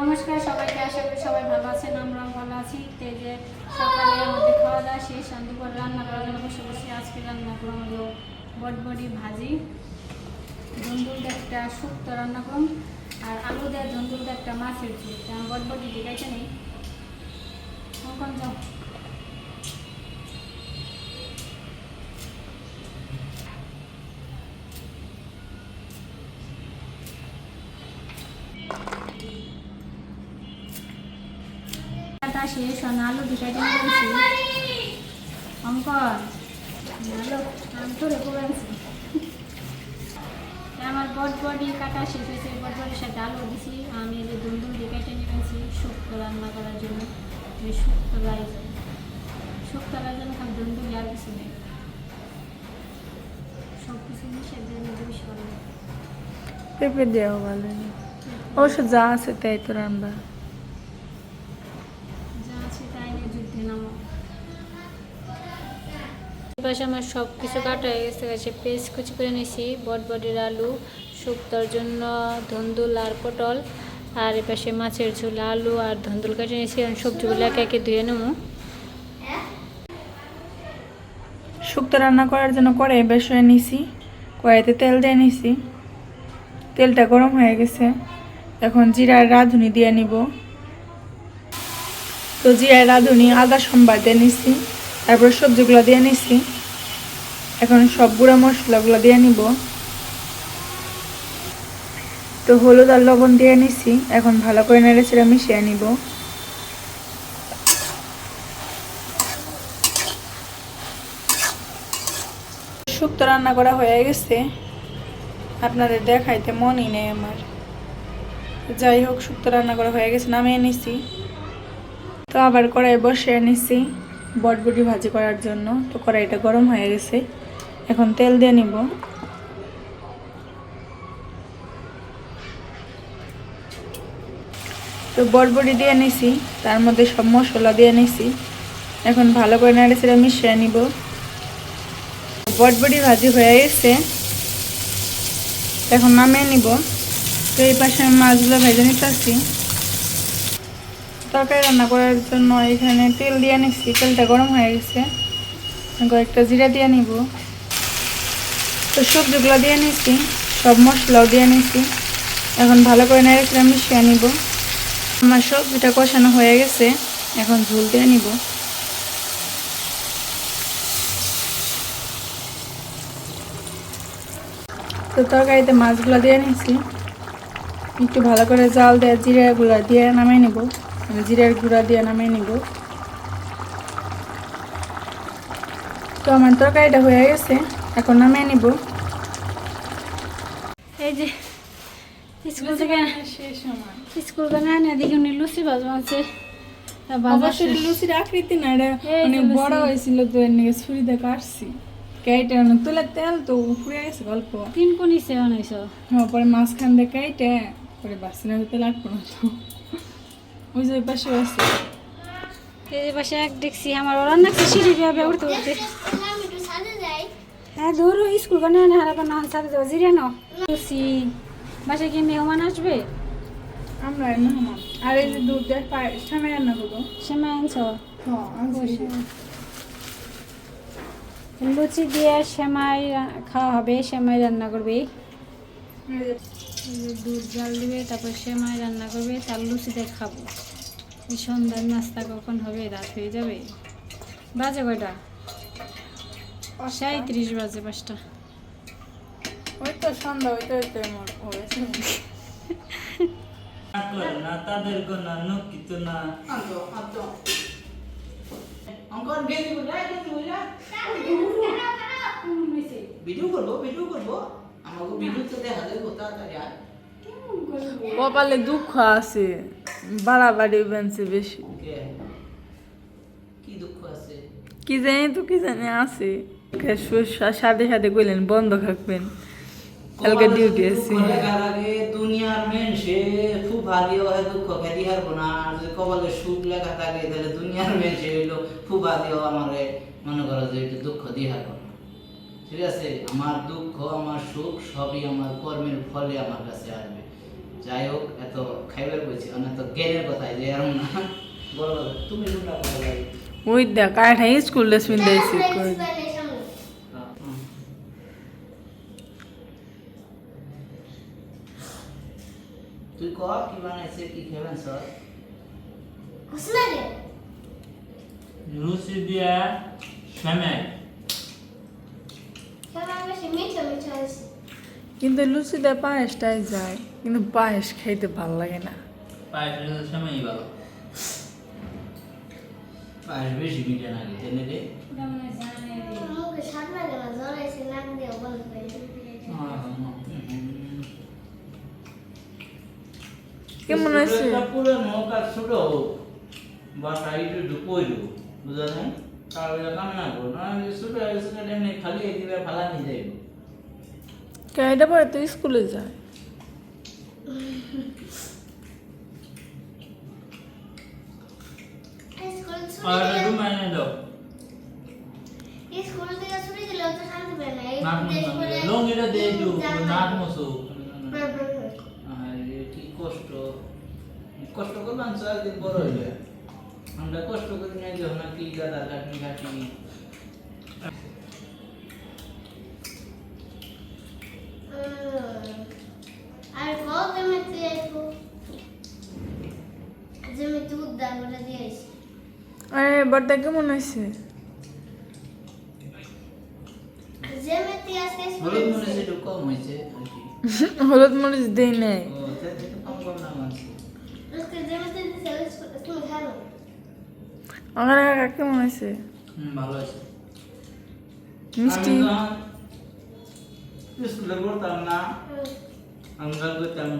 নমস্কার সবাইকে, আশা করি সবাই ভালো আছেন, আমরাও ভালো আছি। তেজে সকালে আমাদের খাওয়া দাওয়া শেষ দুপুর রান্না করার জন্য বসে বসে আজকে রান্না করা হলো বটবডি ভাজি ধন্দুল একটা শুক্তো রান্না করুন আর আলু দিয়ে ধন্দুল একটা মাছের ঝুল। বটবডি দেখাইতে নেই কখন যাও? শেষ আর আলু ঢুকাইতে নিয়েছি অঙ্কন, ভালো, আমি তো রেখে আমার কাটা শেষ হয়েছে। বট বডির সাথে আলু দিছি। আমি এই যে দুন্দুল দিয়ে কেটে নিয়েছি শুক্তো রান্না করার জন্য। এই শুক্তো লাই শুক্তো লাগার জন্য খালি দুন্দুল আর কিছু নেই। সব কিছু মিশে ভালো লাগে। পেঁপে দেওয়া ভালো অবশ্য যা আছে তাই তো রান্না যা আছে তাই নিয়ে যুদ্ধে নামো পাশে আমার সব কিছু কাটা হয়ে গেছে গেছে পেস্ট কুচি করে নিয়েছি বটবডির আলু, শুক্তোর জন্য ধন্দুল আর পটল, আর এ পাশে মাছের ঝোল, আলু আর ধন্দুল কেটে নিয়েছি আর সবজিগুলো একে একে ধুয়ে নেব। শুক্তো রান্না করার জন্য বেশ হয়ে নিছি কড়াইতে তেল দিয়ে নিছি তেলটা গরম হয়ে গেছে। এখন জিরার রাঁধুনি দিয়ে নিব। তো জিরার রাঁধুনি আদা সম্বার দিয়ে নিছি, তারপর সবজিগুলো দিয়ে নিছি। এখন সব গুঁড়া মশলাগুলো দিয়ে নিব। তো হলুদ আর লবণ দিয়ে নিছি, এখন ভালো করে নেড়ে চেড়ে মিশিয়ে নিব। শুক্তো রান্না করা হয়ে গেছে। আপনাদের দেখাইতে মনই নেই আমার। যাই হোক, শুক্তো রান্না করা হয়ে গেছে, নামিয়ে নিছি। তো আবার কড়াই বসিয়ে নিছি। বটবটি ভাজি করার জন্য। তো কড়াইটা গরম হয়ে গেছে। এখন তেল দিয়ে নিব। তো বটবটি দিয়ে নিছি। তার মধ্যে সব মশলা দিয়ে নিছি। এখন ভালো করে নেড়ে চেড়ে মিশিয়ে নিব। বটবটি ভাজি হয়ে গেছে। এখন নামিয়ে নিব। তো এই পাশে আমি মাছগুলো ভেজে নিতেছি। তরকারি রান্না করার জন্য এখানে তেল দিয়ে নিচ্ছি তেলটা গরম হয়ে গেছে। কয়েকটা জিরা দিয়ে নিব। তো সবজিগুলো দিয়ে নিচ্ছি সব মশলাও দিয়ে নিচ্ছি এখন ভালো করে নেড়ে চেড়ে মিশিয়ে নিব আমার সবজিটা কষানো হয়ে গেছে, এখন ঝোল দিয়ে নিব তো তরকারিতে মাছগুলো দিয়ে নিচ্ছি একটু ভালো করে জাল দিয়ে জিরা গুঁড়া দিয়ে নামিয়ে নিব। জিরার গুঁড়া দিয়ে নামিয়ে নিব। তো আমার তরকারিটা হয়ে গেছে এখন নামিয়ে নিব। এই যে স্কুল থেকে স্কুল থেকে না দেখি উনি লুচি ভাজবা আছে অবশ্যই লুচির আকৃতি না এটা অনেক বড় হয়েছিল তো এর নিয়ে ছুরিতে কাটছি। কেটে অনেক তুলে তেল তো উপরে গেছে গল্প। তিন কোন হ্যাঁ পরে মাঝখান দিয়ে কেটে পরে বাসিনা হতে লাগবো না তো। ওই যে পাশে আছে। এই পাশে এক দেখছি আমার ওরা নাকছে সিঁড়ি ভাবে উঠতে উঠতে হ্যাঁ দূর স্কুল করে না হারা করে না সাথে যাব জিরে নাও। লুচি বাসায় কি মেহমান আসবে? আমরা না আর এই যে দুধ পায়ে সামনে রান্না করব সেমাই আনছো? হ্যাঁ লুচি দিয়ে সেমাই খাওয়া হবে সেমাই রান্না করবে। দুধ জাল দিবে তারপর সেমাই রান্না করবে তার লুচিতে খাব। এই সন্ধ্যার নাস্তা কখন হবে রাত হয়ে যাবে। বাজে কয়টা? সাঁত্রিশ বাজে পাঁচটা। ওই তো সন্ধ্যা ওইটা তো না তাদের গোনা নকিত না। গেলি বলে ভিডিও করব ভিডিও করব। আমাকে ভিডিও তো দেখা যাবে তাড়াতাড়ি আর কপালে দুঃখ আছে বাড়াবাড়ি বেঞ্চে বেশি। কি? দুঃখ আছে? কি জানি তো কি জানি আছে। সাথে সাথে কইলেন বন্ধ থাকবেন। কালকে ডিউটি আছে। কপালে গার আগে? দুনিয়ার মেন সে খুব ভালো হয় দুঃখ খেতে হারবো না। আর যদি কপালে সুখ লেখা থাকে তাহলে দুনিয়ার মেন সে হইল খুব আমারে মনে করো যে দুঃখ দিয়ে হারবো না ঠিক আছে? আমার দুঃখ আমার সুখ সবই আমার কর্মের ফলে আমার কাছে আসবে। যাই হোক এত খাইবার বলছি অনেক তো জ্ঞানের কথা যে এরম না। বলো তুমি শুনলা কথা লাগে ওই দেখ কাঠা স্কুল ড্রেস পিন্ধে আইছি কই তুই ক কি বানাইছে কি খাবেন স্যার? লুচি দিয়া সেমাই। কিন্তু লুচিটা পায়েসটাই যায়। কিন্তু পায়েস খাইতে ভালো লাগে না। পায়েসের সেমাই ভালো। পায়েস বেশি মিটে না। কেমন আছে? পুরো নৌকা ছোট বা সাইডে ঢুকোই বুঝা নাই? তাহলে কাম না করো না ছোট এমনি খালি দিবে ফালা নিয়ে যাইব কাইটা পরে তো স্কুলে যায়। আর রুমে এনে দাও স্কুল থেকে ছুটি দিলে তো শান্তি পায় না এই নাক দেশ মুছ করে লঙ্গিটা দিয়ে দিও নাক মুছো আরে কি কষ্ট কষ্ট করলাম স্যার দিন বড় হইলে আমরা কষ্ট করি না যে না কি দাদা কাটনি কাটনি আর হচ্ছে একটু কম হয়েছে হলুদ মরিচ দেই নাই। আমার কেমন আছে? মিষ্টি। স্কুলে পড়তাম না আমরা করতাম।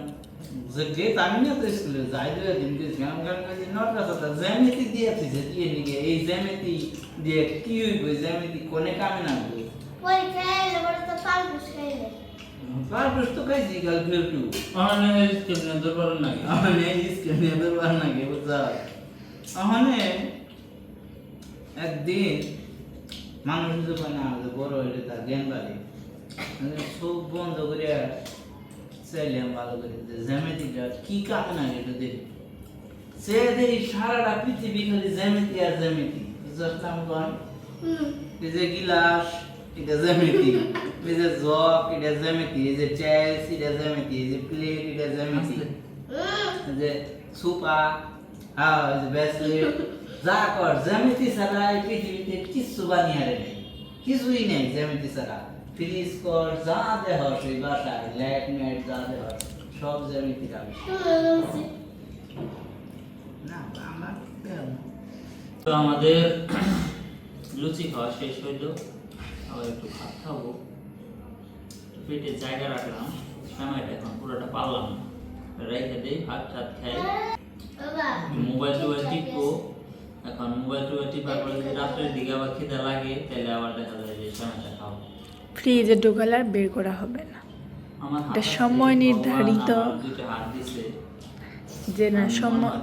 যে গেট আমি না তো স্কুলে যাই দু দিন গেছি আমরা কাছে নটা কথা জ্যামিতি দিয়ে আছে দিয়ে নিকে এই জ্যামিতি দিয়ে কি হইব জ্যামিতি কোনে কামে না হইব পরীক্ষায় এলে বড় তো খাইলে পারবস তো খাইছি কাল ফের টু আমার কেমনে দরবার নাকি আহনে স্কুল নিয়ে দরবার না গে বুঝা আহনে একদিন মানুষ যখন না বড় হইলে তার জ্ঞান বাড়ে। চোখ বন্ধ করে চাইলাম ভালো করে জ্যামিতিটা কি কামে না এটা দেখি। সে দেখি সারাটা পৃথিবী খালি জ্যামিতি আর জ্যামিতি বুঝলাম কন এই যে গিলাস এটা জ্যামিতি এই যে জগ এটা জ্যামিতি এই যে চেস এটা জ্যামিতি এই যে প্লেট এটা জ্যামিতি এই যে সুপা হ্যাঁ এই যে ব্যাসলেট যা কর জ্যামিতি ছাড়া এই পৃথিবীতে কিচ্ছু বানিয়ে নেই। কিছুই নেই জ্যামিতি ছাড়া। যা সেই বাসায় ম্যাট যা সব। তো আমাদের লুচি খাওয়া শেষ হইল। আবার একটু ভাত খাব। পেটে জায়গা রাখলাম। সময়টা এখন পুরোটা পারলাম না। রেখে দিই ভাত টাত খাই। মোবাইল টোবাইল টিপবো। এখন মোবাইল টোবাইল টিপার পরে যদি রাত্রের দিকে আবার খিদে লাগে তাহলে আবার দেখা যায় যে সময়টা খাব। ফ্রিজে ঢোকালে আর বের করা হবে না। এটা সময় নির্ধারিত। যে না সময় হয়।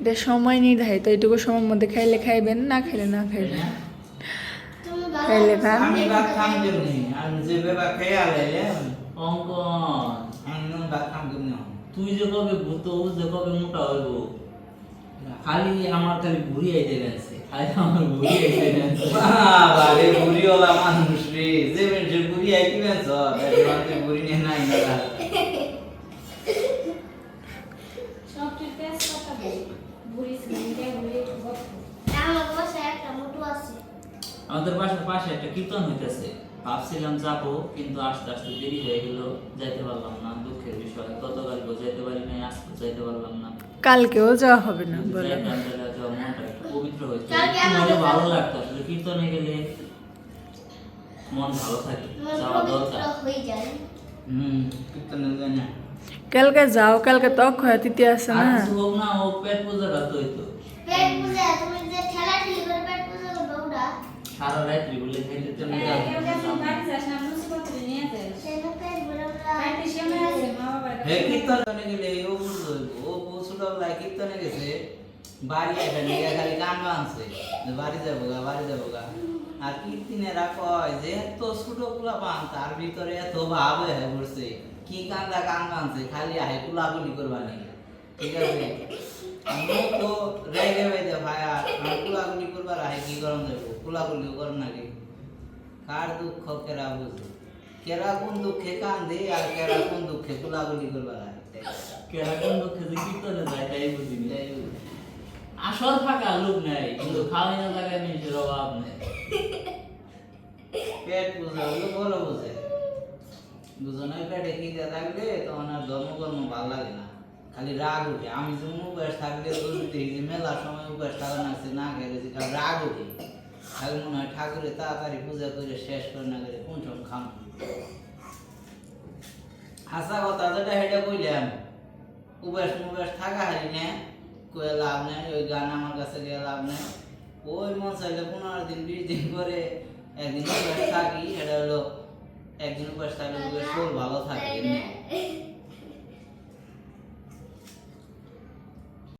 এটা সময় নির্ধারিত। এটুকু সময়ের মধ্যে খাইলে খাইবেন না খাইলে না খাইবেন? তুমি খাইলে খান তুই যে কবে ভূত ও যে কবে মোটা হইব? খালি আমার খালি গেছে খালি আমার বাবা রে বুড়িওয়ালা মানুষ রে। যে বুড়ি মানুষের বুড়ি নিয়ে নাই না। আমাদের বাসার পাশে একটা কীর্তন হইতেছে। ভাবছিলাম যাব কিন্তু আস্তে আস্তে দেরি হয়ে গেল যাইতে পারলাম না। দুঃখের বিষয় গতকালকেও যাইতে পারি নাই আজকে যাইতে পারলাম না। কালকেও যাওয়া হবে না যদি বলে যাইতাম তাহলে হয়তো মনটা একটু পবিত্র হইতো কালকে একটু আমাদের হলেও ভালো যাব। লাগতো আসলে কীর্তনে গেলে মন ভালো থাকে মন যাওয়া পবিত্র দরকার। হয়ে যায়। হুম কীর্তনে যায় না কালকে যাও কালকে তো অক্ষয় তৃতীয় আছে আর না। কিছু হোক না ও পেট পূজা করতে হইতো। পেট পূজা তুমি যে ঠেলা ঠেলি করে পেট পূজা করবে ওটা সারা রাত্রি বলে খাইতে তো হ্যাঁ, কেউ কাছে বাড়ি যাস না, লুচিপত্র নিয়ে যাস। সেটা পেট ভরে বাড়িতে সেমাই আছে, মা বাবার হে কাছে। কীর্তনে গেলে ও বুঝলো ও কীর্তনে গেছে, বাড়ি এসে খালি গান বানছে বাড়ি যাব গা, বাড়ি যাব গা। আর কীর্তিনেরা কয় যে, এত ছোটগুলা পান তার ভিতরে এত ভাব হয়ে পড়ছে। কি কান্দা কান কানছে খালি আহে কুলাকুলি করবা নাকি? ঠিক আছে? আমি তো রেগে বাইতে ভাইয়া আমি কুলাকুলি করবার আহে কি করন দেবো কুলাকুলি কর নাকি? কার দুঃখ, কেরা বুঝে? কেরা কোন দুঃখে কান্দে আর কেরা কোন দুঃখে কুলাকুলি করবার কেরা কোন দুঃখে যে কীর্তনে যায় তাই বুঝিনি এই বুঝে। আসল থাকা লোক নেই কিন্তু জায়গায় নিজের অভাব নেই। পেট বুঝে হলো বড় বুঝে। দুজনের পেটে খিদে থাকলে তখন আর ধর্মকর্ম ভালো লাগে না। খালি রাগ উঠে। আমি যেমন উপাস থাকলে দেখি যে মেলার সময় উপাস থাকা নাচছে না খেয়ে গেছি খালি রাগ উঠে। খালি মনে হয় ঠাকুরের তাড়াতাড়ি পূজা করে শেষ করে না করে কোন সময় খাম। হাসা কথা যেটা সেটা কইলাম। উবেশ মুবেশ থাকা হারি না কয়ে লাভ নেই ওই গান আমার কাছে গিয়ে লাভ নেই। ওই মন চাইলে পনেরো দিন বিশ দিন করে একদিন উপাস থাকি এটা হলো একদিন উপাস থাকলে শরীর ভালো থাকে